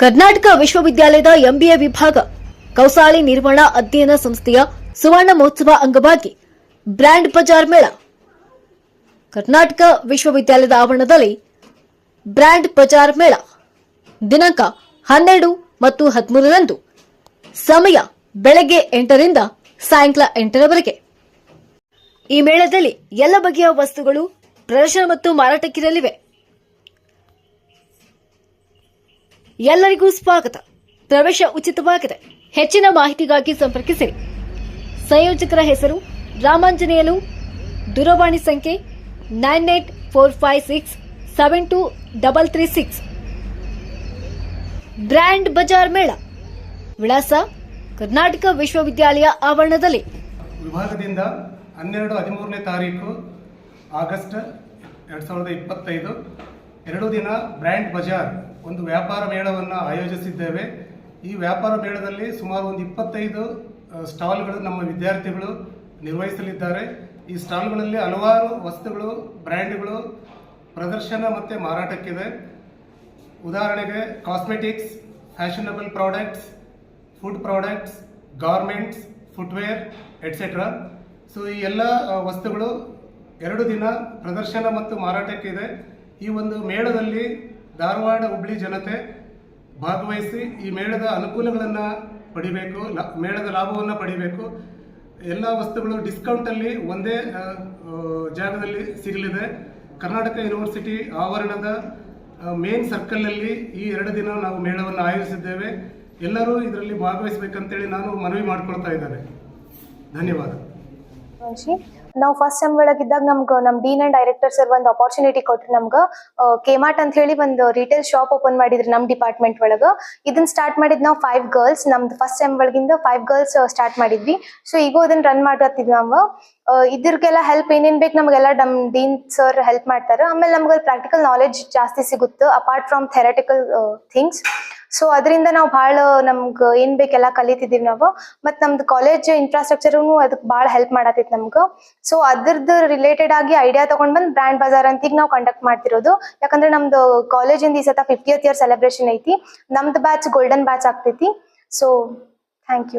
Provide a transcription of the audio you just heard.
ಕರ್ನಾಟಕ ವಿಶ್ವವಿದ್ಯಾಲಯದ ಎಂಬಿಎ ವಿಭಾಗ, ಕೌಸಾಲಿ ನಿರ್ವಹಣಾ ಅಧ್ಯಯನ ಸಂಸ್ಥೆಯ ಸುವರ್ಣ ಮಹೋತ್ಸವ ಅಂಗವಾಗಿ ಬ್ರ್ಯಾಂಡ್ ಬಜಾರ್ ಮೇಳ. ಕರ್ನಾಟಕ ವಿಶ್ವವಿದ್ಯಾಲಯದ ಆವರಣದಲ್ಲಿ ಬ್ರ್ಯಾಂಡ್ ಬಜಾರ್ ಮೇಳ. ದಿನಾಂಕ ಹನ್ನೆರಡು ಮತ್ತು ಹದಿಮೂರರಂದು ಸಮಯ ಬೆಳಗ್ಗೆ ಎಂಟರಿಂದ ಸಾಯಂಕಾಲ ಎಂಟರವರೆಗೆ. ಈ ಮೇಳದಲ್ಲಿ ಎಲ್ಲ ಬಗೆಯ ವಸ್ತುಗಳು, ಪ್ರದರ್ಶನ ಮತ್ತು ಮಾರಾಟಕ್ಕಿರಲಿವೆ. ಎಲ್ಲರಿಗೂ ಸ್ವಾಗತ. ಪ್ರವೇಶ ಉಚಿತವಾಗಿದೆ. ಹೆಚ್ಚಿನ ಮಾಹಿತಿಗಾಗಿ ಸಂಪರ್ಕಿಸಿರಿ ಸಂಯೋಜಕರ ಹೆಸರು ರಾಮಾಂಜನೇಯಲು. ದೂರವಾಣಿ ಸಂಖ್ಯೆ nine eight four five six seven two double three six. Brand bazaar ಮೇಳ. ವಿಳಾಸ ಕರ್ನಾಟಕ ವಿಶ್ವವಿದ್ಯಾಲಯ ಆವರಣದಲ್ಲಿ. ವಿಭಾಗದಿಂದ ಹನ್ನೆರಡು ಹದಿಮೂರನೇ ತಾರೀಕು ಆಗಸ್ಟ್ ಎರಡು ಸಾವಿರದ ಇಪ್ಪತ್ತೈದು. ಎರಡು ದಿನ ಬ್ರ್ಯಾಂಡ್ ಬಜಾರ್. ಒಂದು ವ್ಯಾಪಾರ ಮೇಳವನ್ನು ಆಯೋಜಿಸಿದ್ದೇವೆ. ಈ ವ್ಯಾಪಾರ ಮೇಳದಲ್ಲಿ ಸುಮಾರು ಒಂದು ಇಪ್ಪತ್ತೈದು ಸ್ಟಾಲ್ಗಳು ನಮ್ಮ ವಿದ್ಯಾರ್ಥಿಗಳು ನಿರ್ವಹಿಸಲಿದ್ದಾರೆ. ಈ ಸ್ಟಾಲ್ಗಳಲ್ಲಿ ಹಲವಾರು ವಸ್ತುಗಳು, ಬ್ರ್ಯಾಂಡ್ಗಳು ಪ್ರದರ್ಶನ ಮತ್ತು ಮಾರಾಟಕ್ಕಿದೆ. ಉದಾಹರಣೆಗೆ cosmetics, fashionable products, food products, garments, footwear, etcetera. So, ಈ ಎಲ್ಲ ವಸ್ತುಗಳು ಎರಡು ದಿನ ಪ್ರದರ್ಶನ ಮತ್ತು ಮಾರಾಟಕ್ಕಿದೆ. ಈ ಒಂದು ಮೇಳದಲ್ಲಿ ಧಾರವಾಡ ಹುಬ್ಳಿ ಜನತೆ ಭಾಗವಹಿಸಿ ಈ ಮೇಳದ ಅನುಕೂಲಗಳನ್ನು ಪಡಿಬೇಕು ಮೇಳದ ಲಾಭವನ್ನು ಪಡಿಬೇಕು. ಎಲ್ಲ ವಸ್ತುಗಳು ಡಿಸ್ಕೌಂಟಲ್ಲಿ ಒಂದೇ ಜಾಗದಲ್ಲಿ ಸಿಗಲಿದೆ. ಕರ್ನಾಟಕ ಯೂನಿವರ್ಸಿಟಿ ಆವರಣದ ಮೇನ್ ಸರ್ಕಲ್ನಲ್ಲಿ ಈ ಎರಡು ದಿನ ನಾವು ಮೇಳವನ್ನು ಆಯೋಜಿಸಿದ್ದೇವೆ. ಎಲ್ಲರೂ ಇದರಲ್ಲಿ ಭಾಗವಹಿಸಬೇಕಂತೇಳಿ ನಾನು ಮನವಿ ಮಾಡ್ಕೊಳ್ತಾ ಇದ್ದೇನೆ. ಧನ್ಯವಾದ. ವಂಶಿ ನಾವು ಫಸ್ಟ್ ಸೆಮ್ ಒಳಗಿದ್ದಾಗ ನಮ್ಗೆ, ನಮ್ ಡೀನ್ ಅಂಡ್ ಡೈರೆಕ್ಟರ್ ಸರ್ ಒಂದು ಅಪಾರ್ಚುನಿಟಿ ಕೊಟ್ಟರು ನಮ್ಗೆ. ಕೆಮಾರ್ಟ್ ಅಂತ ಹೇಳಿ ಒಂದು ರಿಟೇಲ್ ಶಾಪ್ ಓಪನ್ ಮಾಡಿದ್ರು ನಮ್ ಡಿಪಾರ್ಟ್ಮೆಂಟ್ ಒಳಗ. ಇದನ್ನ ಸ್ಟಾರ್ಟ್ ಮಾಡಿದ್ ನಾವು ಫೈವ್ ಗರ್ಲ್ಸ್ ನಮ್ದು ಫಸ್ಟ್ ಸೆಮ್ ಒಳಗಿಂದ ಫೈವ್ ಗರ್ಲ್ಸ್ ಸ್ಟಾರ್ಟ್ ಮಾಡಿದ್ವಿ. ಸೊ ಈಗ ಅದನ್ನ ರನ್ ಮಾಡತ್ತಿದ್ವಿ ನಾವು. ಇದ್ರಿಗೆಲ್ಲ ಹೆಲ್ಪ್ ಏನೇನ್ ಬೇಕು ನಮಗೆಲ್ಲ ನಮ್ ಡೀನ್ ಸರ್ ಹೆಲ್ಪ್ ಮಾಡ್ತಾರೆ. ಆಮೇಲೆ ನಮ್ಗೆ ಪ್ರಾಕ್ಟಿಕಲ್ ನಾಲೆಜ್ ಜಾಸ್ತಿ ಸಿಗುತ್ತೆ apart from theoretical things so ಅದರಿಂದ ನಾವು ಬಹಳ ನಮ್ಗೆ ಏನ್ ಬೇಕೆಲ್ಲ ಕಲಿತಿದೀವಿ ನಾವು. ಮತ್ ನಮ್ದು ಕಾಲೇಜ್ ಇನ್ಫ್ರಾಸ್ಟ್ರಕ್ಚರ್ ಅದಕ್ಕೆ ಬಹಳ ಹೆಲ್ಪ್ ಮಾಡತೈತಿ ನಮ್ಗೆ. ಸೊ ಅದ್ರದ್ದು ರಿಲೇಟೆಡ್ ಆಗಿ ಐಡಿಯಾ ತಗೊಂಡ್ ಬಂದ್ ಬ್ರ್ಯಾಂಡ್ ಬಜಾರ್ ಅಂತ ಈಗ ನಾವು ಕಂಡಕ್ಟ್ ಮಾಡ್ತಿರೋದು. ಯಾಕಂದ್ರೆ ನಮ್ದು ಕಾಲೇಜಿಂದ ಈ ಸತ ಫಿಫ್ಟಿಯತ್ ಇಯರ್ ಸೆಲೆಬ್ರೇಷನ್ ಐತಿ. ನಮ್ದು ಬ್ಯಾಚ್ ಗೋಲ್ಡನ್ ಬ್ಯಾಚ್ ಆಗ್ತೈತಿ. So thank you